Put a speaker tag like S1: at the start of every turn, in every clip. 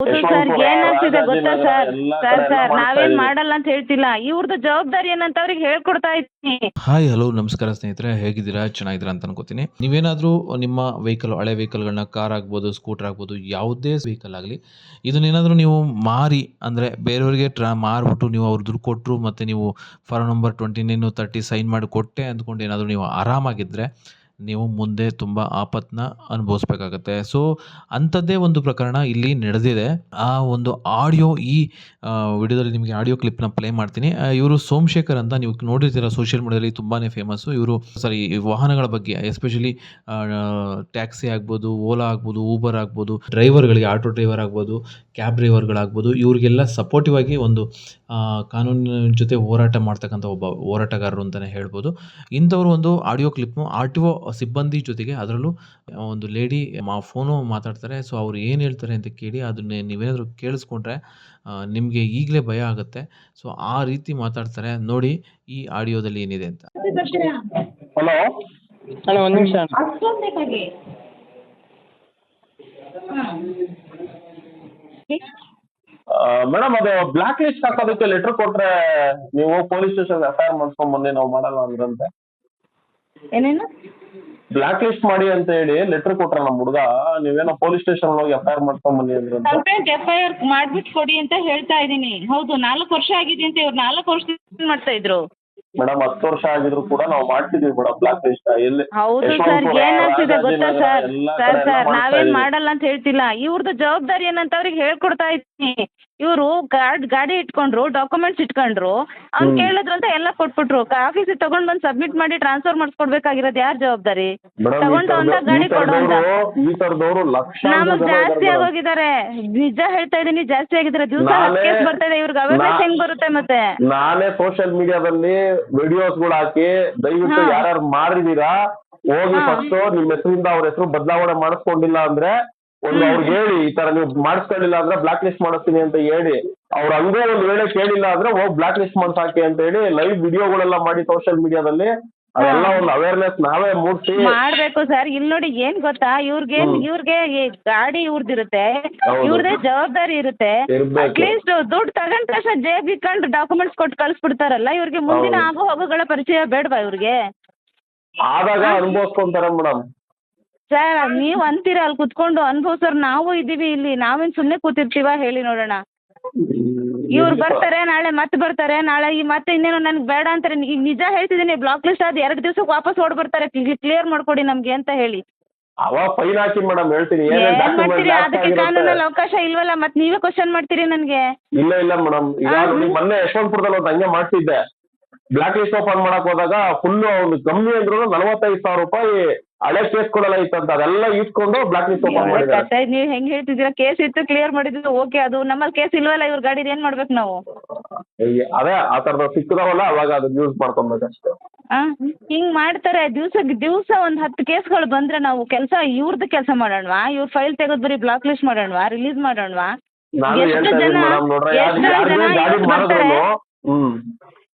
S1: ಹೌದು ಸರ್ ಏನಾಗ್ತಿದೆ ಗೊತ್ತಾ ಸರ್? ಸರ್ ಸರ್ ನಾವೇನ್ ಮಾಡಲ್ಲ ಅಂತ ಹೇಳ್ತಿಲ್ಲ. ಇವ್ರದ್ದು ಜವಾಬ್ದಾರಿ ಏನಂತ ಅವ್ರಿಗೆ ಹೇಳ್ಕೊಡ್ತಾ ಇದ್ದೀನಿ.
S2: ಹಾಯ್ ಹಲೋ ನಮಸ್ಕಾರ ಸ್ನೇಹಿತರೆ. ಹೇಗಿದ್ದೀರಾ? ಚೆನ್ನಾಗಿದ್ದೀರಾ ಅಂತ ಅನ್ಕೋತೀನಿ. ನೀವೇನಾದರೂ ನಿಮ್ಮ ವೆಹಿಕಲ್ ಹಳೆ ವೆಹಿಕಲ್ಗಳನ್ನ ಕಾರ್ ಆಗ್ಬೋದು ಸ್ಕೂಟರ್ ಆಗ್ಬೋದು ಯಾವುದೇ ವೆಹಿಕಲ್ ಆಗಲಿ ಇದನ್ನೇನಾದರೂ ನೀವು ಮಾರಿ ಅಂದ್ರೆ ಬೇರೆಯವರಿಗೆ ಟ್ರಾ ಮಾರ್ಬಿಟ್ಟು ನೀವು ಅವ್ರು ದುಡ್ಡು ಕೊಟ್ಟರು ಮತ್ತೆ ನೀವು form number twenty nine thirty sign ಮಾಡಿ ಕೊಟ್ಟೆ ಅಂದ್ಕೊಂಡು ಏನಾದರೂ ನೀವು ಆರಾಮಾಗಿದ್ದರೆ ನೀವು ಮುಂದೆ ತುಂಬ ಆಪತ್ನ ಅನುಭವಿಸ್ಬೇಕಾಗತ್ತೆ. ಸೊ ಅಂಥದ್ದೇ ಒಂದು ಪ್ರಕರಣ ಇಲ್ಲಿ ನಡೆದಿದೆ. ಆ ಒಂದು ಆಡಿಯೋ ಈ ವಿಡಿಯೋದಲ್ಲಿ ನಿಮಗೆ ಆಡಿಯೋ ಕ್ಲಿಪ್ನ ಪ್ಲೇ ಮಾಡ್ತೀನಿ. ಇವರು ಸೋಮಶೇಖರ್ ಅಂತ ನೀವು ನೋಡಿರ್ತೀರ ಸೋಷಿಯಲ್ ಮೀಡಿಯಾದಲ್ಲಿ ತುಂಬಾ ಫೇಮಸ್ಸು. ಇವರು ಸಾರಿ ವಾಹನಗಳ ಬಗ್ಗೆ, ಎಸ್ಪೆಷಲಿ ಟ್ಯಾಕ್ಸಿ ಆಗ್ಬೋದು, ಓಲಾ ಆಗ್ಬೋದು, ಊಬರ್ ಆಗ್ಬೋದು, ಡ್ರೈವರ್ಗಳಿಗೆ, ಆಟೋ ಡ್ರೈವರ್ ಆಗ್ಬೋದು, ಕ್ಯಾಬ್ ಡ್ರೈವರ್ಗಳಾಗ್ಬೋದು ಇವರಿಗೆಲ್ಲ ಸಪೋರ್ಟಿವ್ ಆಗಿ ಒಂದು ಕಾನೂನಿನ ಜೊತೆ ಹೋರಾಟ ಮಾಡ್ತಕ್ಕಂಥ ಒಬ್ಬ ಹೋರಾಟಗಾರರು ಅಂತಲೇ ಹೇಳ್ಬೋದು. ಇಂಥವ್ರು ಒಂದು ಆಡಿಯೋ ಕ್ಲಿಪ್ನು ಆರ್ ಟಿ ಒ ಸಿಬ್ಬಂದಿ ಜೊತೆಗೆ ಅದರಲ್ಲೂ ಒಂದು ಲೇಡಿ ಮಾ ಫೋನು ಮಾತಾಡ್ತಾರೆ. ಸೊ ಅವ್ರು ಏನು ಹೇಳ್ತಾರೆ ಅಂತ ಕೇಳಿ ಅದನ್ನ ನೀವೇನಾದರೂ ಕೇಳಿಸ್ಕೊಂಡ್ರೆ ನಿಮಗೆ ಈಗಲೇ ಭಯ ಆಗುತ್ತೆ. ಸೊ ಆ ರೀತಿ ಮಾತಾಡ್ತಾರೆ. ನೋಡಿ ಈ ಆಡಿಯೋದಲ್ಲಿ ಏನಿದೆ ಅಂತ.
S3: ಹಲೋ?
S4: ಅಣ್ಣ ಒಂದು ನಿಮಿಷ.
S3: ಮೇಡಮ್ ಅದು ಬ್ಲಾಕ್ ಲಿಸ್ಟ್ ಹಾಕೋದಕ್ಕೆ ಲೆಟರ್ ಕೊಟ್ರೆ ನೀವು police station F I R ಮಾಡ್ಸ್ಕೊಂಡ್ ನಾವು ಮಾಡಲ್ಲ ಅಂದ್ರಂತೆ?
S1: ಏನೇನು?
S3: ಬ್ಲಾಕ್ ಲಿಸ್ಟ್ ಮಾಡಿ ಅಂತ ಹೇಳಿ ಲೆಟರ್ ಕೊಟ್ರ ನಮ್ಮ ಹುಡುಗ ನೀವೇನೋ ಪೊಲೀಸ್ ಸ್ಟೇಷನ್ ಹೋಗಿ ಎಫ್ ಐ ಆರ್ ಮಾಡ್ಕೊಂಡ್ ಬನ್ನಿ ಅಂದ್ರೆ
S1: ಕಂಪ್ಲೇಂಟ್ ಎಫ್ ಐ ಆರ್ ಮಾಡ್ಬಿಟ್ಟು ಕೊಡಿ ಅಂತ ಹೇಳ್ತಾ ಇದ್ದೀನಿ. ಹೌದು ನಾಲ್ಕು ವರ್ಷ ಆಗಿದೆ ಅಂತ ಇವ್ರು ನಾಲ್ಕು ವರ್ಷ ಮಾಡ್ತಾ ಇದ್ರು.
S3: ಮೇಡಮ್ ಹತ್ತು ವರ್ಷ ಆಗಿದ್ರು ಕೂಡ ನಾವು ಮಾಡ್ತಿದೀವಿ ಮೇಡಮ್ ಬ್ಲಾಕ್ ಲಿಸ್ಟ್ ಎಲ್ಲಿ
S1: ಹೌದು ಸರ್
S3: ಯಶವಂತಪುರ,
S1: ಏನಾಗ್ತಿದೆ ಗೊತ್ತಾ
S3: ರಾಜಾಜಿನಗರ
S1: ಸರ್?
S3: ಎಲ್ಲ
S1: ಸರ್
S3: ಕಡೆ ಎಲ್ಲ
S1: ಸರ್
S3: ಮಾಡ್ತಾ
S1: ನಾವೇನ್
S3: ಇದೀವಿ.
S1: ಮಾಡಲ್ಲ ಅಂತ ಹೇಳ್ತಿಲ್ಲ. ಇವ್ರದ್ದು ಜವಾಬ್ದಾರಿ ಏನಂತ ಅವ್ರಿಗೆ ಹೇಳ್ಕೊಡ್ತಾ ಇದ್ದೀನಿ. ಇವರು ಗಾಡ್ ಗಾಡಿ ಇಟ್ಕೊಂಡ್ರು ಡಾಕ್ಯುಮೆಂಟ್ಸ್ ಇಟ್ಕೊಂಡ್ರು ಅವ್ನು ಕೇಳಿದ್ರು ಅಂತ ಎಲ್ಲ ಕೊಟ್ಬಿಟ್ರು. ಆಫೀಸಿಗೆ ತಗೊಂಡ್ ಬಂದು ಸಬ್ಮಿಟ್ ಮಾಡಿ ಟ್ರಾನ್ಸ್ಫರ್ ಮಾಡಿಸ್ಕೊಡ್ಬೇಕಾಗಿರೋದು ಯಾರ್ ಜವಾಬ್ದಾರಿ? ತಗೊಂಡು ಅಂತ ಗಾಡಿ ಕೊಡು ಅಂತ.
S3: ಈ ಲಕ್ಷಾಂತರ
S1: ನಮಗ್ ಜಾಸ್ತಿ ಆಗೋಗಿದ್ದಾರೆ. ನಿಜ ಹೇಳ್ತಾ ಇದೀನಿ ಜಾಸ್ತಿ ಆಗಿದ್ದಾರೆ. ದಿವಸ ಕೇಸ್ ಬರ್ತಾ ಇದೆ ಇವ್ರಿಗೆ ಅವೇರ್ನೆಸ್ ಹೆಂಗ್ ಬರುತ್ತೆ ಮತ್ತೆ?
S3: ನಾನೇ ಸೋಷಿಯಲ್ ಮೀಡಿಯಾದಲ್ಲಿ ವಿಡಿಯೋಸ್ಗಳು ಹಾಕಿ ದಯವಿಟ್ಟು ಯಾರು ಮಾಡಿದೀರಾ ಹೋಗಿ. ಫಸ್ಟ್ ನಿಮ್ಮ ಹೆಸರಿಂದ ಅವ್ರ ಹೆಸರು ಬದಲಾವಣೆ ಮಾಡಿಸ್ಕೊಂಡಿಲ್ಲ ಅಂದ್ರೆ ಒಂದು ಅವ್ರಿಗೆ ಹೇಳಿ ಈ ತರ ನೀವು ಮಾಡಿಸ್ಕೊಳ್ಳಿಲ್ಲ ಅಂದ್ರೆ ಬ್ಲಾಕ್ ಲಿಸ್ಟ್ ಮಾಡಿಸ್ತೀನಿ ಅಂತ ಹೇಳಿ. ಅವ್ರ ಹಂಗೇ ಒಂದ್ ವೇಳೆ ಕೇಳಿಲ್ಲ ಅಂದ್ರೆ ಹೋಗಿ ಬ್ಲಾಕ್ ಲಿಸ್ಟ್ ಮಾಡ್ಸಾಕಿ ಅಂತ ಹೇಳಿ ಲೈವ್ ವಿಡಿಯೋಗಳೆಲ್ಲ ಮಾಡಿ ಸೋಷಿಯಲ್ ಮೀಡಿಯಾದಲ್ಲಿ ಅದೆಲ್ಲ ಒಂದು ಅವೇರ್ನೆಸ್ ನಾವೇ ಮೂಡಿಸಿ
S1: ಮಾಡ್ಬೇಕು ಸರ್ ಇಲ್ಲಿ ನೋಡಿ ಏನ್ ಗೊತ್ತಾ? ಇವ್ರಿಗೆ. ಇವ್ರಿಗೆ ಈ ಗಾಡಿ ಇವ್ರದಿರುತ್ತೆ. ಇವ್ರದೇ ಜವಾಬ್ದಾರಿ ಇರುತ್ತೆ. ಅಟ್ಲೀಸ್ಟ್ ದುಡ್ಡು ತಗೊಂಡ್ ತಕ್ಷಣ ಜೇಬ್ ಇಟ್ಕೊಂಡು ಡಾಕ್ಯುಮೆಂಟ್ಸ್ ಕೊಟ್ಟು ಕಳ್ಸ್ಬಿಡ್ತಾರಲ್ಲ ಇವ್ರಿಗೆ ಮುಂದಿನ. ಆಗು ಹೋಗುಗಳ ಪರಿಚಯ ಬೇಡವಾ ಇವ್ರಿಗೆ?
S3: ಆದಾಗ ಅನುಭವಿಸ್ಕೊಂತಾರ ಮೇಡಮ್
S1: ಸರ್ ನೀವ್ ಅಂತೀರ ಅಲ್ಲಿ ಕುತ್ಕೊಂಡು ಅನ್ಭವ್ಸೋರ್ ನಾವು ಇದೀವಿ ಇಲ್ಲಿ. ನಾವೇನ್ ಸುಮ್ನೆ ಕೂತಿರ್ತೀವ ಹೇಳಿ ನೋಡೋಣ. ಇವ್ರು ಬರ್ತಾರೆ ನಾಳೆ ಮತ್ತೆ ಬರ್ತಾರೆ ನಾಳೆ ಈ ಮತ್ತೆ ಇನ್ನೇನು ನನ್ಗೆ ಬೇಡ ಅಂತಾರೆ. ಈಗ ನಿಜ ಹೇಳ್ತಿದ್ದೀನಿ ಬ್ಲಾಕ್ ಲಿಸ್ಟ್ ಆದ ಎರಡು ದಿವ್ಸಕ್ಕೆ ವಾಪಸ್ ಓಡ್ ಬರ್ತಾರೆ ಕ್ಲಿಯರ್ ಮಾಡ್ಕೊಡಿ ನಮ್ಗೆ ಅಂತ ಹೇಳಿ.
S3: ಅವ ಫೈನ್ ಹಾಕಿ ಮೇಡಮ್ ಹೇಳ್ತೀನಿ.
S1: ಏನ್ ಮಾಡ್ತೀರಿ? ಅದಕ್ಕೆ ಕಾನೂನಲ್ಲಿ ಅವಕಾಶ ಇಲ್ವಲ್ಲ? ಮತ್ ನೀವೇ ಕ್ವಶನ್ ಮಾಡ್ತೀರಿ ನನ್ಗೆ?
S3: ಇಲ್ಲ ಇಲ್ಲ ಮೇಡಮ್. ಈಗ ಮೊನ್ನೆ ಯಶವಂತಪುರದಲ್ಲಿ ಒಂದು ಹಂಗೆ ಮಾಡ್ತಿದ್ದೆ. ಬ್ಲಾಕ್ ಲಿಸ್ಟ್ ಓಪನ್ ಮಾಡಕ್ ಹೋದಾಗ ಫುಲ್ ಒಂದು ಕಮ್ಮಿ ಅಂದ್ರು ನಲವತ್ತೈದು ಸಾವಿರ ರೂಪಾಯಿ ಹಳೆ ಕೇಸ್ಗಳೆಲ್ಲ ಅಂತ ಅದೆಲ್ಲ ಇಟ್ಕೊಂಡು ಬ್ಲಾಕ್ ಲಿಸ್ಟ್ ಓಪನ್ ಮಾಡಿದ್ದಾರೆ.
S1: ನೀವ್ ಹೆಂಗ್ ಹೇಳ್ತಿದ್ದೀರಾ? ಕೇಸ್ ಇತ್ತು ಕ್ಲಿಯರ್ ಮಾಡಿದ್ರು ಓಕೆ ಅದು ನಮ್ಮಲ್ಲಿ ಕೇಸ್ ಇಲ್ವಲ್ಲ ಇವ್ರ ಗಾಡಿ ಏನ್ ಮಾಡ್ಬೇಕು ನಾವು?
S3: ಅದೇ ಆ ತರದ ಸಿಕ್ಕದವಲ್ಲ ಅವಾಗ ಅದನ್ನ ಯೂಸ್ ಮಾಡ್ಕೊಬೇಕಷ್ಟೇ.
S1: ಹಿಂಗ್ ಮಾಡ್ತಾರೆ ದಿವಸ ದಿವಸ ಒಂದ್ ಹತ್ತು ಕೇಸ್ಗಳು ಬಂದ್ರೆ ನಾವು ಕೆಲಸ ಇವ್ರದ್ದು ಕೆಲಸ ಮಾಡೋಣವಾ? ಇವ್ರ ಫೈಲ್ ತೆಗೆದ್ ಬರೀ ಬ್ಲಾಕ್ ಲಿಸ್ಟ್ ಮಾಡೋಣವಾ? ರಿಲೀಸ್ ಮಾಡೋಣವಾ? ಎಷ್ಟು ಜನ ಎಷ್ಟು ಬರ್ತಾರೆ?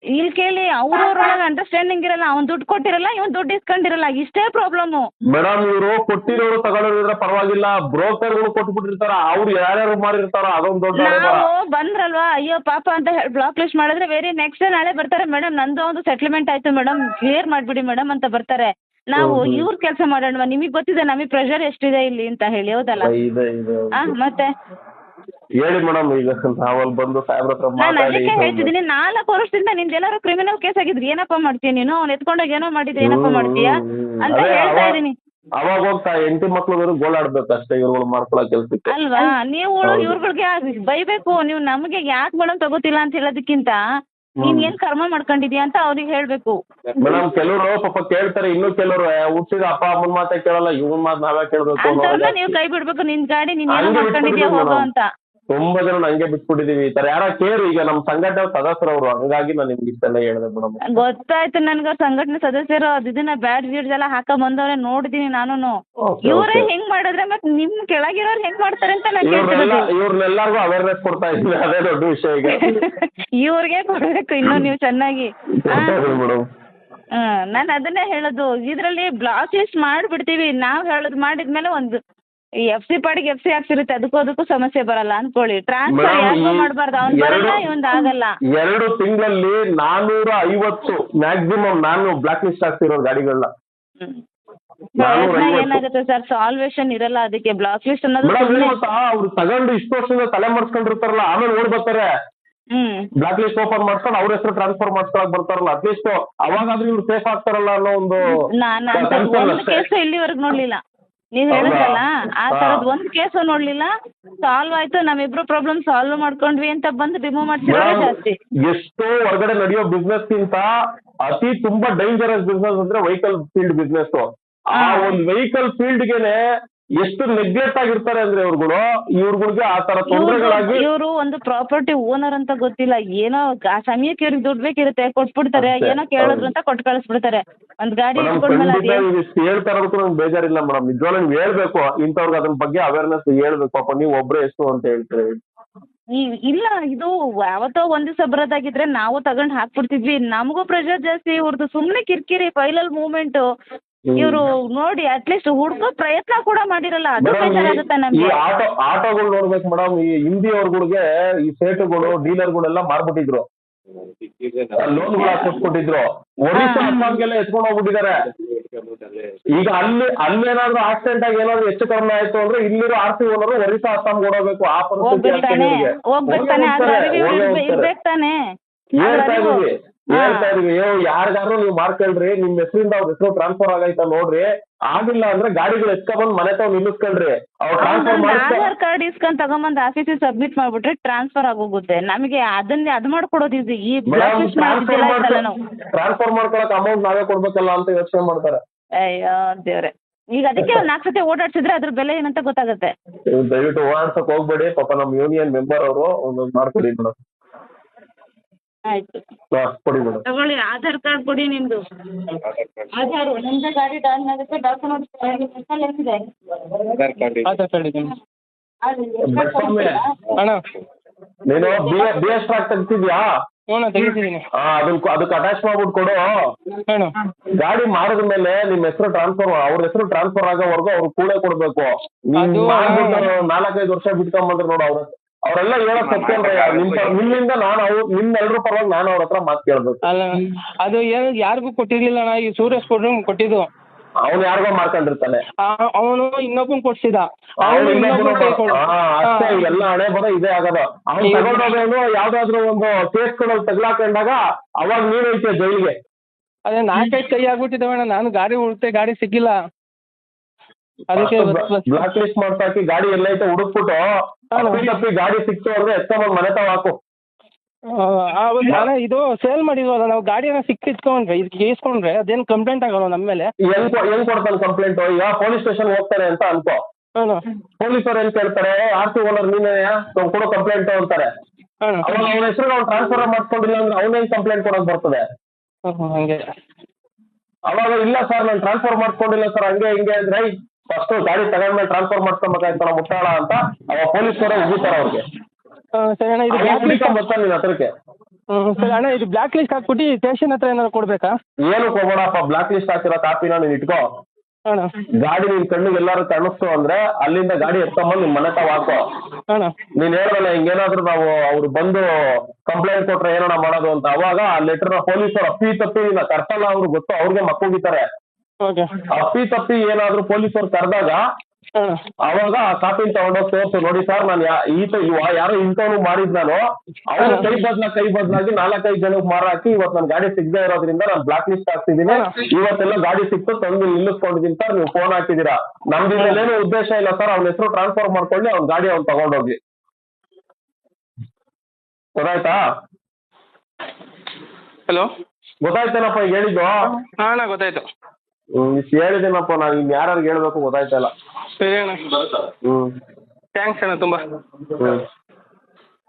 S1: ಇಲ್ಲಿ ಕೇಳಿ ಅವ್ರವ್ರೊಳಗೆ ಅಂಡರ್ಸ್ಟ್ಯಾಂಡಿಂಗ್ ಇರಲ್ಲ ಅವ್ನ್ ದುಡ್ಡು ಕೊಟ್ಟಿರಲ್ಲ ಇವನ್ ದುಡ್ಡು ಇಸ್ಕೊಂಡಿರಲ್ಲ ಇಷ್ಟೇ ಪ್ರಾಬ್ಲಮ್
S3: ಮೇಡಮ್ ಇವರು ಕೊಟ್ಟಿರೋರು ತಗೊಳ್ಳೋರಿದ್ರೆ ಪರವಾಗಿಲ್ಲ ಬ್ರೋಕರ್ಗಳು ಕೊಟ್ಬಿಟ್ಟಿರ್ತಾರ ಅವ್ರು ಯಾರ್ಯಾರು ಮಾಡಿರ್ತಾರ ಅದೊಂದು ದೊಡ್ಡ.
S1: ನಾವು ಬಂದ್ರಲ್ವಾ ಅಯ್ಯೋ ಪಾಪ ಅಂತ ಬ್ಲಾಕ್ ಲಿಸ್ಟ್ ಮಾಡಿದ್ರೆ ವೆರಿ ನೆಕ್ಸ್ಟ್ ನಾಳೆ ಬರ್ತಾರೆ ಮೇಡಮ್ ನಂದು ಒಂದು ಸೆಟ್ಲ್ಮೆಂಟ್ ಆಯ್ತು ಮೇಡಮ್ ಕ್ಲಿಯರ್ ಮಾಡ್ಬಿಡಿ ಮೇಡಮ್ ಅಂತ ಬರ್ತಾರೆ. ನಾವು. ಇವ್ರ ಕೆಲಸ ಮಾಡೋಣವಾ ನಿಮಗೆ ಗೊತ್ತಿದೆ ನಮಗೆ ಪ್ರೆಷರ್ ಎಷ್ಟಿದೆ ಇಲ್ಲಿ ಅಂತ ಹೇಳಿ ಹೌದಲ್ಲ? ಮತ್ತೆ?
S3: ಹೇಳಿ ಮೇಡಮ್ ಈಗ ನಾವಲ್ಲಿ ಬಂದು ಸಾಹೇಬ್ರ ಹತ್ರ
S1: ನಾನು
S3: ಮಾತಾಡಿ
S1: ಅದಕ್ಕೆ ಹೇಳ್ತಿದ್ದೀನಿ. ನಾಲ್ಕು ವರ್ಷದಿಂದ ನಿಂದ ಎಲ್ಲಾರು ಕ್ರಿಮಿನಲ್ ಕೇಸ್ ಆಗಿದ್ರಿ. ಏನಪ್ಪ ಮಾಡ್ತೀಯ ನೀನು? ಅವ್ನು ಎತ್ಕೊಂಡೋಗಿ ಏನೋ ಮಾಡಿದ್ರೆ ಏನಪ್ಪ ಮಾಡ್ತೀಯ? ಅಂತ
S3: ಅದೇ
S1: ಹೇಳ್ತಾ
S3: ಅವಾಗ-
S1: ಇದ್ದೀನಿ.
S3: ಅವಾಗ ಹೋಗ್ತಾ ಎಂಟಿ ಮಕ್ಳು ಗೋಳಾಡ್ಬೇಕು ಅಷ್ಟೇ ಇವ್ರುಗಳು ಮಾಡ್ಕೊಳೋ ಕೆಲ್ಸಕ್ಕೆ.
S1: ಅಲ್ವಾ? ನೀವು. ಇವ್ರುಗಳಿಗೆ ಬೈಬೇಕು ನೀವು ನಮ್ಗೆ ಯಾಕೆ ಮೇಡಮ್ ತಗೋತಿಲ್ಲ ಅಂತ ಹೇಳೋದಕ್ಕಿಂತ ನೀನ್ ಏನ್ ಕರ್ಮ ಮಾಡ್ಕೊಂಡಿದ್ಯಾ ಅಂತ ಅವ್ರಿಗೆ ಹೇಳ್ಬೇಕು.
S3: ಮೇಡಮ್ ಕೆಲವರು ಪಾಪ ಕೇಳ್ತಾರೆ ಇನ್ನು ಕೆಲವರು ಹುಟ್ಟಿದ ಅಪ್ಪ ಅಮ್ಮನ ಮಾತೇ ಕೇಳಲ್ಲ ಇವನ್ ಮಾತು ನಾವೇ ಕೇಳ್ಬೇಕು
S1: ಅಂತವ್ರನ್ನ. ನೀವು ಕೈ ಬಿಡ್ಬೇಕು ನಿನ್ ಗಾಡಿ ನೀನ್ ಏನೋ ಮಾಡ್ಕೊಂಡಿದ್ಯಾ ಹೋಗೋ ಅಂತ.
S3: ತುಂಬಾ ಜನ ಹಂಗೆ ಬಿಟ್ಬಿಟ್ಟಿದೀವಿ. ಈ ತರ ಯಾರ ಕೇರು ಈಗ ನಮ್ ಸಂಘಟನೆ ಸದಸ್ಯರವರು ಹಂಗಾಗಿ ನಾನು ನಿಮ್ಗೆ ಇಷ್ಟೆಲ್ಲ ಹೇಳಿದೆ ಮೇಡಮ್.
S1: ಗೊತ್ತಾಯ್ತು ನನ್ಗ ಸಂಘಟನೆ ಸದಸ್ಯರು ಅದ್ ಇದನ್ನ ಬ್ಯಾಡ್ ಗೀಡ್ಸ್ ಎಲ್ಲ ಹಾಕ ಬಂದವ್ರೆ ನೋಡಿದೀನಿ ನಾನು ಇವ್ರೆ. ಹೆಂಗ್ ಮಾಡಿದ್ರೆ ಮತ್ ನಿಮ್ ಕೆಳಗಿರೋರು ಹೆಂಗ್ ಮಾಡ್ತಾರೆ ಅಂತ ನಾನು
S3: ಇವ್ರನ್ನೆಲ್ಲ
S1: ಕೇಳ್ತಿರೋದು
S3: ಇವ್ರನ್ನೆಲ್ಲರಿಗೂ ಅವೇರ್ನೆಸ್ ಕೊಡ್ತಾ ಇದ್ದೀನಿ ಅದೇ ದೊಡ್ಡ ವಿಷಯ ಈಗ.
S1: ಇವ್ರಿಗೆ ಕೊಡ್ಬೇಕು ಇನ್ನು ನೀವು ಚೆನ್ನಾಗಿ.
S3: ಮೇಡಮ್.
S1: ನಾನು ಅದನ್ನೇ ಹೇಳೋದು. ಇದ್ರಲ್ಲಿ ಬ್ಲಾಕ್ ಲಿಸ್ಟ್ ಮಾಡ್ಬಿಡ್ತೀವಿ. ನಾವ್ ಹೇಳೋದು ಮಾಡಿದ್ಮೇಲೆ ಒಂದು ಎಫ್ ಸಿ ಪಾಡಿಗೆ ಎಫ್ ಸಿ ಹಾಕ್ಸಿರುತ್ತೆ ಅದಕ್ಕೂ ಅದಕ್ಕೂ ಸಮಸ್ಯೆ ಬರಲ್ಲ ಅನ್ಕೊಳ್ಳಿ. ಟ್ರಾನ್ಸ್ಫರ್ ಯಾರಿಗೂ ಮಾಡಬಾರ್ದು. ಅವ್ನು ಬರಲ್ಲ ಇವಂದು ಆಗಲ್ಲ.
S3: ಎರಡು ತಿಂಗಳಲ್ಲಿ ನಾನೂರ ಐವತ್ತು ಮ್ಯಾಕ್ಸಿಮಮ್ ನಾನು ಬ್ಲಾಕ್ ಲಿಸ್ಟ್ ಆಗ್ತಿರೋ ಗಾಡಿಗಳನ್ನ.
S1: ಪ್ರಯತ್ನ ಏನಾಗುತ್ತೆ ಸರ್? ಸಾಲ್ವೇಷನ್ ಇರಲ್ಲ ಅದಕ್ಕೆ. ಬ್ಲಾಕ್ ಲಿಸ್ಟ್ ಅನ್ನೋದು
S3: ಮೇಡಮ್
S1: ಸುಮ್ನೆ-
S3: ಗೊತ್ತಾ? ಅವ್ರು ತಗೊಂಡು ಇಷ್ಟು ವರ್ಷದಿಂದ ತಲೆ ಮರ್ಸ್ಕೊಂಡಿರ್ತಾರಲ್ಲ ಆಮೇಲೆ ಓಡ್ ಬರ್ತಾರೆ.
S1: ಹ್ಮ್.
S3: ಬ್ಲಾಕ್ ಲಿಸ್ಟ್ ಓಪನ್ ಮಾಡ್ಕೊಂಡು ಅವ್ರ ಹೆಸರು ಟ್ರಾನ್ಸ್ಫರ್ ಮಾಡ್ಕೊಳಕ್ ಬರ್ತಾರಲ್ಲ ಅಟ್ಲೀಸ್ಟ್ ಅವಾಗಾದ್ರೂ ಇವ್ರು ಸೇಫ್ ಆಗ್ತಾರಲ್ಲ ಅನ್ನೋ ಒಂದು
S1: ನಾನು ಅಂತ
S3: concern
S1: ಒಂದು
S3: ಅಷ್ಟೇ.
S1: ಕೇಸು ಇಲ್ಲಿವರೆಗೂ ನೋಡ್ಲಿಲ್ಲ. ನೀವ್? ಹೇಳಿದ್ರಲ್ಲ ಆ
S3: ಥರದ್ದು
S1: ತರದ್ ಒಂದ್ ಕೇಸು ನೋಡ್ಲಿಲ್ಲ ಸಾಲ್ವ್ ಆಯ್ತು ನಮ್ಮಿಬ್ರು ಪ್ರಾಬ್ಲಮ್ ಸಾಲ್ವ್ ಮಾಡ್ಕೊಂಡ್ವಿ ಅಂತ ಬಂದು ರಿಮೂವ್ ಮಾಡ್ಸಿರೋದೇ ಜಾಸ್ತಿ
S3: ಎಷ್ಟೋ ಹೊರಗಡೆ ನಡೆಯೋ ಬಿಸ್ನೆಸ್ ಗಿಂತ ಅತಿ ತುಂಬಾ ಡೇಂಜರಸ್ ಬಿಸ್ನೆಸ್ ಅಂದ್ರೆ ವೆಹಿಕಲ್ ಫೀಲ್ಡ್ ಬಿಸ್ನೆಸ್ ಆ. ಒಂದು ವೆಹಿಕಲ್ ಫೀಲ್ಡ್ ಗೆನೆ ಎಷ್ಟು ನೆಗ್ಲೆಕ್ಟ್ ಆಗಿರ್ತಾರೆ ಅಂದ್ರೆ ಇವ್ರುಗಳು? ಇವ್ರುಗಳಿಗೆ ಆ ತರ ತೊಂದರೆಗಳಾಗಿ
S1: ಇವರು ಒಂದು ಪ್ರಾಪರ್ಟಿ ಓನರ್ ಅಂತ ಗೊತ್ತಿಲ್ಲ. ಏನೋ ಆ ಸಮಯಕ್ಕೆ ಇವ್ರಿಗೆ ದುಡ್ಡು ಬೇಕಿರುತ್ತೆ ಕೊಟ್ಬಿಡ್ತಾರೆ. ಏನೋ ಕೇಳಿದ್ರು. ಅಂತ ಕೊಟ್ಟು ಕಳಿಸ್ಬಿಡ್ತಾರೆ. ಒಂದ್ ಗಾಡಿ
S3: ಹೇಳ್ತಾರ ಬೇಜಾರಿಲ್ಲ ಮೇಡಮ್ ನಿಜವಾಗ್ ನೀವು ಹೇಳ್ಬೇಕು ಇಂಥವ್ರಿಗೆ ಅದ್ರ ಬಗ್ಗೆ ಅವೇರ್ನೆಸ್ ಹೇಳ್ಬೇಕು. ಪಾಪ ನೀವು ಒಬ್ರೇ ಎಷ್ಟು ಅಂತ ಹೇಳ್ತೀರಿ?
S1: ಇಲ್ಲ ಇದು ಯಾವತ್ತೋ ಒಂದ್ ದಿವಸ ಬರೋದಾಗಿದ್ರೆ ನಾವು ತಗೊಂಡ್ ಹಾಕ್ಬಿಡ್ತಿದ್ವಿ. ನಮಗೂ ಪ್ರೆಷರ್ ಜಾಸ್ತಿ ಇವ್ರದ್ದು ಸುಮ್ನೆ ಕಿರಿಕಿರಿ ಫೈನಲ್ ಮೂವ್ಮೆಂಟ್ ಇವರು ನೋಡಿ ಅಟ್ಲೀಸ್ಟ್ ಹುಡ್ಕೋ ಪ್ರಯತ್ನ ಕೂಡ ಮಾಡಿರಲ್ಲ ಅದು ಬೇಜಾರಾಗುತ್ತೆ
S3: ಈ
S1: ನಮ್ಗೆ.
S3: ಆಟೋ ಆಟೋಗಳು ನೋಡ್ಬೇಕು ಮೇಡಮ್ ಈ ಹಿಂದಿ ಅವ್ರಗಳಿಗೆ ಈ ಸೇಟುಗಳು ಡೀಲರ್ಗಳೆಲ್ಲ ಮಾರ್ಬಿಟ್ಟಿದ್ರು. ಲೋನ್ಗಳು ಹಾಕಿಸ್ಕೊಟ್ಟಿದ್ರು. ಒಡಿಶಾ ಅಸ್ಸಾಂಗೆಲ್ಲ ಎತ್ಕೊಂಡು ಹೋಗ್ಬಿಟ್ಟಿದ್ದಾರೆ. ಈಗ ಅಲ್ಲಿ ಅಲ್ಲೇನಾದ್ರೂ ಆಕ್ಸಿಡೆಂಟ್ ಆಗಿ ಏನಾದ್ರು ಹೆಚ್ಚು ಕಡಿಮೆ ಆಯ್ತು ಅಂದ್ರೆ ಇಲ್ಲಿರೋ ಆರ್ ಸಿ ಓನರು ಒರಿಸ್ಸಾ ಅಸ್ಸಾಂಗೆ ಓಡೋಗ್ಬೇಕು ಆ ಪರಿಸ್ಥಿತಿ
S1: ಹೋಗ್ಬೇಕು
S3: ಆಗ್ತದೆ
S1: ತಾನೆ
S3: ಇವ್ರಿಗೆ.
S1: ಹೋಗ್ಬೇಕು ತಾನೆ ಅದ್ರ
S3: ಹೋಗ್ತಾರೆ,
S1: ಅರಿವು
S3: ಹೋಗೇ ಹೋಗ್ತಾರೆ.
S1: ಇರ್ಬೇಕು ತಾನೆ.
S3: ಹೇಳ್ತಾ. ಹೇಳ್ತಾ ಇದೀವಿ ನೀವು ಮಾಡ್ಕೊಳ್ರಿ ನಿಮ್ ಹೆಸರಿಂದ ಅವ್ರ ಹೆಸರು ಟ್ರಾನ್ಸ್ಫರ್ ಆಗೈತ ನೋಡ್ರಿ. ಆಗಿಲ್ಲ ಅಂದ್ರೆ ಗಾಡಿಗಳು ಎತ್ಕೊಂಡ್ಬಂದ್ ಮನೆ ತಾವ್ ನಿಲ್ಲಿಸ್ಕೊಳ್ರಿ. ಅವ್ರು ಟ್ರಾನ್ಸ್ಫರ್
S1: ಆಧಾರ್ ಕಾರ್ಡ್ ಇಸ್ಕೊಂಡ್ ತಗೊಂಬಂದ್ ಆಫೀಸಿಗೆ ಸಬ್ಮಿಟ್ ಮಾಡ್ಬಿಟ್ರೆ ಟ್ರಾನ್ಸ್ಫರ್ ಆಗೋಗುತ್ತೆ. ನಮಗೆ ಅದನ್ನ ಅದ್ ಮಾಡ್ಕೊಡೋದು ಇದು ಈ
S3: ಟ್ರಾನ್ಸ್ಫರ್ ಮಾಡ್ಕೊಳಕ್ ಅಮೌಂಟ್ ನಾವೇ ಕೊಡ್ಬೇಕಲ್ಲ ಅಂತ ಯೋಚನೆ ಮಾಡ್ತಾರೆ.
S1: ಅಯ್ಯೋ ದೇವ್ರೆ. ಈಗ ಅದಕ್ಕೆ ಒಂದ್ ನಾಲ್ಕು ಸತಿ ಓಡಾಡ್ಸಿದ್ರೆ ಅದ್ರ ಬೆಲೆ ಏನಂತ ಗೊತ್ತಾಗುತ್ತೆ.
S3: ದಯವಿಟ್ಟು ಓಡಾಡ್ಸಕ್ ಹೋಗ್ಬೇಡಿ. ಪಾಪ ನಮ್ ಯೂನಿಯನ್ ಮೆಂಬರ್ ಅವರು ಒಂದೊಂದು ಮಾಡ್ಕೊಡಿ ಮೇಡಮ್
S1: ಆಯ್ತು. ತಗೊಳ್ಳಿ ಆಧಾರ್ ಕಾರ್ಡ್ ಕೊಡಿ ನಿಮ್ದು ಆಧಾರ್ ನಿಮ್ದು ಗಾಡಿ ಡೌನ್ ಆಗುತ್ತೆ ಡಾಕ್ಯುಮೆಂಟ್ಸ್ ಎಷ್ಟಿದೆ
S4: ಆಧಾರ್ ಕಾರ್ಡ್ ಇದೆ. ಅಣ್ಣ.
S3: ನೀನು ಬಿ ಬಿ ಎಸ್ ಟ್ರಾಕ್ ತೆಗ್ತಿದ್ಯಾ
S4: ಹ್ಞೂ ತೆಗಿತಿದ್ದೀನಿ
S3: ಅದನ್ನ ಅದಕ್ಕೆ ಅಟ್ಯಾಚ್ ಮಾಡ್ಬಿಟ್ಟು ಕೊಡು.
S4: ಅಣ್ಣ.
S3: ಗಾಡಿ ಮಾಡಿದ ಮೇಲೆ ನಿಮ್ ಹೆಸರು ಟ್ರಾನ್ಸ್ಫರ್ ಅವ್ರ ಹೆಸರು ಟ್ರಾನ್ಸ್ಫರ್ ಆಗೋವರೆಗೂ ಅವ್ರು ಕೂಡ ಕೊಡ್ಬೇಕು.
S4: ಅದು-
S3: ನಾಲ್ಕೈದು ವರ್ಷ ಬಿಟ್ಕೊಂಬಂದ್ರೆ ನೋಡು ಅವ್ರ. ಅವರೆಲ್ಲ ಹೇಳೋ ಸತ್ಯ ನಿಮ್ ನಿಮ್ಮಿಂದ ನಾನು ಅವ್ರು ನಿಮ್ ಎಲ್ರ ಪರವಾಗಿ ನಾನು ಅವ್ರ ಹತ್ರ ಮಾತು ಕೇಳ್ಬೇಕು.
S4: ಅಲ್ಲ ಅದು ಏನು ಯಾರಿಗೂ ಕೊಟ್ಟಿರ್ಲಿಲ್ಲ ಅಣ್ಣ ಈ ಸೂರ್ಯ ಕೊಡ್ರು ಕೊಟ್ಟಿದ್ದು.
S3: ಅವ್ನು ಯಾರಿಗೋ ಮಾಡ್ಕೊಂಡಿರ್ತಾನೆ.
S4: ಅವನು ಇನ್ನೊಬ್ಬನ್ ಕೊಡ್ಸಿದ.
S3: ಅವನು ಅಷ್ಟೇ ಎಲ್ಲ ಹಣೆ ಬರೋ ಇದೇ ಆಗದ. ಅವ್ನು ತಗೊಂಡೋದೇನು ಯಾವ್ದಾದ್ರು ಒಂದು ಕೇಸ್ಗಳಲ್ಲಿ ತಗ್ಲಾಕೊಂಡಾಗ ಅವಾಗ ನೀವೈತೆ ಐತೆ ಜೈಲಿಗೆ.
S4: ಅದೇ ನಾಲ್ಕೈದು ಕೈ ಆಗ್ಬಿಟ್ಟಿದ್ದಾವೆ ಮೇಡಮ್ ನಾನು ಗಾಡಿ ಉಳ್ತೆ ಗಾಡಿ ಸಿಕ್ಕಿಲ್ಲ. ಅದಕ್ಕೆ
S3: ಬ್ಲಾಕ್ ಲಿಸ್ಟ್ ಮಾಡ್ಸಾಕಿ ಗಾಡಿ ಎಲ್ಲೈತೆ ಹುಡುಕ್ಬಿಟ್ಟು ತಪ್ಪಿ ಗಾಡಿ ಸಿಕ್ತು ಅಂದ್ರೆ ಎತ್ಕೊಂಡ್ ಮನೆ ತಾವ್ ಹಾಕು.
S4: ಇದು ಸೇಲ್ ಮಾಡಿದ್ವಲ್ಲ ನಾವು ಗಾಡಿನ ಸಿಕ್ಕಿಸ್ಕೊಂಡ್ರೆ ಇದಕ್ಕೆ ಇಸ್ಕೊಂಡ್ರೆ ಅದೇನು ಕಂಪ್ಲೇಂಟ್ ಆಗಲ್ಲ ನಮ್ಮ ಮೇಲೆ?
S3: ಹೆಂಗ್ ಹೆಂಗ್ ಕೊಡ್ತಾನೆ ಕಂಪ್ಲೇಂಟ್ ಈಗ ಪೊಲೀಸ್ ಸ್ಟೇಷನ್ ಹೋಗ್ತಾರೆ ಅಂತ ಅನ್ಕೋ. ಪೊಲೀಸರು ಏನ್ ಕೇಳ್ತಾರೆ ಆರ್ ಸಿ ಓನರ್ ನೀನೇ ಕೊಡೋ ಕಂಪ್ಲೇಂಟ್ ಅಂತಾರೆ ಅವಾಗ ಅವನ ಹೆಸರು ಅವ್ನು ಟ್ರಾನ್ಸ್ಫರ್ ಮಾಡ್ಕೊಂಡಿಲ್ಲ ಅಂದ್ರೆ ಅವನೇನ್ ಕಂಪ್ಲೇಂಟ್ ಕೊಡಕ್ ಬರ್ತದೆ?
S4: ಹಂಗೆ.
S3: ಅವಾಗ ಇಲ್ಲ ಸರ್ ನಾನು ಟ್ರಾನ್ಸ್ಫರ್ ಮಾಡ್ಕೊಂಡಿಲ್ಲ ಸರ್ ಹಂಗೆ ಹಿಂಗೆ ಅಂದ್ರೆ ಫಸ್ಟ್ ಗಾಡಿ ತಗೊಂಡ್ಮೇಲೆ ಟ್ರಾನ್ಸ್ಫರ್ ಮಾಡ್ಕೊಂಬೇಕಾಯ್ತಾರ ಮುಟ್ಟಾಳ ಅಂತ ಅವಾಗ ಕೂಡ ಉಗಿತಾರ ಅವ್ರಿಗೆ.
S4: ಸರಿ ಅಣ್ಣ ಇದು ಬ್ಲ್ಯಾಕ್ ಲಿಸ್ಟ್
S3: ಬರ್ತಾನೆ ಹತ್ರಕ್ಕೆ.
S4: ಸರಿ ಅಣ್ಣ ಇದು ಬ್ಲಾಕ್ ಲಿಸ್ಟ್ ಹಾಕ್ಬಿಟ್ಟು ಸ್ಟೇಷನ್ ಹತ್ರ ಏನಾದ್ರು ಕೊಡ್ಬೇಕಾ?
S3: ಏನು ಕೊಬೋಣಪ್ಪ ಬ್ಲಾಕ್ ಲಿಸ್ಟ್ ಹಾಕಿರೋ ಕಾಪಿನ ನೀನ್ ಇಟ್ಕೋ.
S4: ಅಣ್ಣ.
S3: ಗಾಡಿ ನಿನ್ ಕಣ್ಣಿಗೆ ಎಲ್ಲಾರು ಕಾಣಿಸ್ತು ಅಂದ್ರೆ ಅಲ್ಲಿಂದ ಗಾಡಿ ಎತ್ತಮ್ಮ ನಿಮ್ ಮನೆ ತಾವ್ ಹಾಕೋ.
S4: ಅಣ್ಣ.
S3: ನೀನ್ ಹೇಳೋದಲ್ಲ ಹಿಂಗೇನಾದ್ರೂ ನಾವು ಅವ್ರು ಬಂದು ಕಂಪ್ಲೇಂಟ್ ಕೊಟ್ರೆ ಏನೋ ಮಾಡೋದು ಅಂತ. ಅವಾಗ ಆ ಲೆಟರ್ ಪೊಲೀಸರು ಅಪ್ಪಿ ತಪ್ಪಿ ಇಲ್ಲ ಕರ್ಸಲ್ಲ ಅವ್ರು ಗೊತ್ತು ಅವ್ರಿಗೆ ಮಕ್ಕೋಗಿತಾರೆ
S4: ಓಕೆ
S3: ಅಪ್ಪಿ ತಪ್ಪಿ ಏನಾದ್ರೂ ಪೊಲೀಸರು ಕರೆದಾಗ ಅವಾಗ ಆ ಕಾಪಿನ ತಗೊಂಡೋಗಿ ತೋರ್ಸು. ನೋಡಿ ಸರ್ ನಾನು ಈತ ಇವ ಯಾರೋ ಇಂಥವ್ನು ಮಾಡಿದ್ ನಾನು. ಅವನು ಕೈ ಬದ್ಲ ಕೈ ಬದ್ಲಾಗಿ ನಾಲ್ಕೈದು ಜನಕ್ಕೆ ಮಾರ ಹಾಕಿ ಇವತ್ತು ನನ್ನ ಗಾಡಿ ಸಿಗದೆ ಇರೋದ್ರಿಂದ ನಾನು ಬ್ಲಾಕ್ ಲಿಸ್ಟ್ ಆಗ್ತಿದ್ದೀನಿ ಇವತ್ತೆಲ್ಲ ಗಾಡಿ ಸಿಕ್ತು ತಂದು ನಿಲ್ಲಿಸ್ಕೊಂಡಿದ್ದೀನಿ ಸರ್ ನೀವು ಫೋನ್ ಹಾಕಿದ್ದೀರಾ? ನಮ್ದಿಂದಲೇನು ಉದ್ದೇಶ ಇಲ್ಲ ಸರ್ ಅವ್ನ ಹೆಸರು ಟ್ರಾನ್ಸ್ಫರ್ ಮಾಡ್ಕೊಳ್ಳಿ ಅವ್ನ ಗಾಡಿ ಅವ್ನು ತಗೊಂಡೋಗಿ. ಗೊತ್ತಾಯ್ತಾ?
S4: ಹಲೋ
S3: ಗೊತ್ತಾಯ್ತೇನಪ್ಪ ಈಗ ಹೇಳಿದ್ದು?
S4: ಹಾ ಅಣ್ಣ ಗೊತ್ತಾಯ್ತು.
S3: ಇಷ್ಟ್ ಹೇಳಿದ್ದೀನಪ್ಪ ನಾನು ಇನ್ ಯಾರ್ಯಾರಿಗೆ ಹೇಳ್ಬೇಕು ಗೊತ್ತಾಯ್ತಲ್ಲ
S4: ಸರಿ ಅಣ್ಣ.
S3: ಹ್ಮ್.
S4: ಥ್ಯಾಂಕ್ಸ್ ಅಣ್ಣ ತುಂಬ.
S3: ಹ್ಮ್.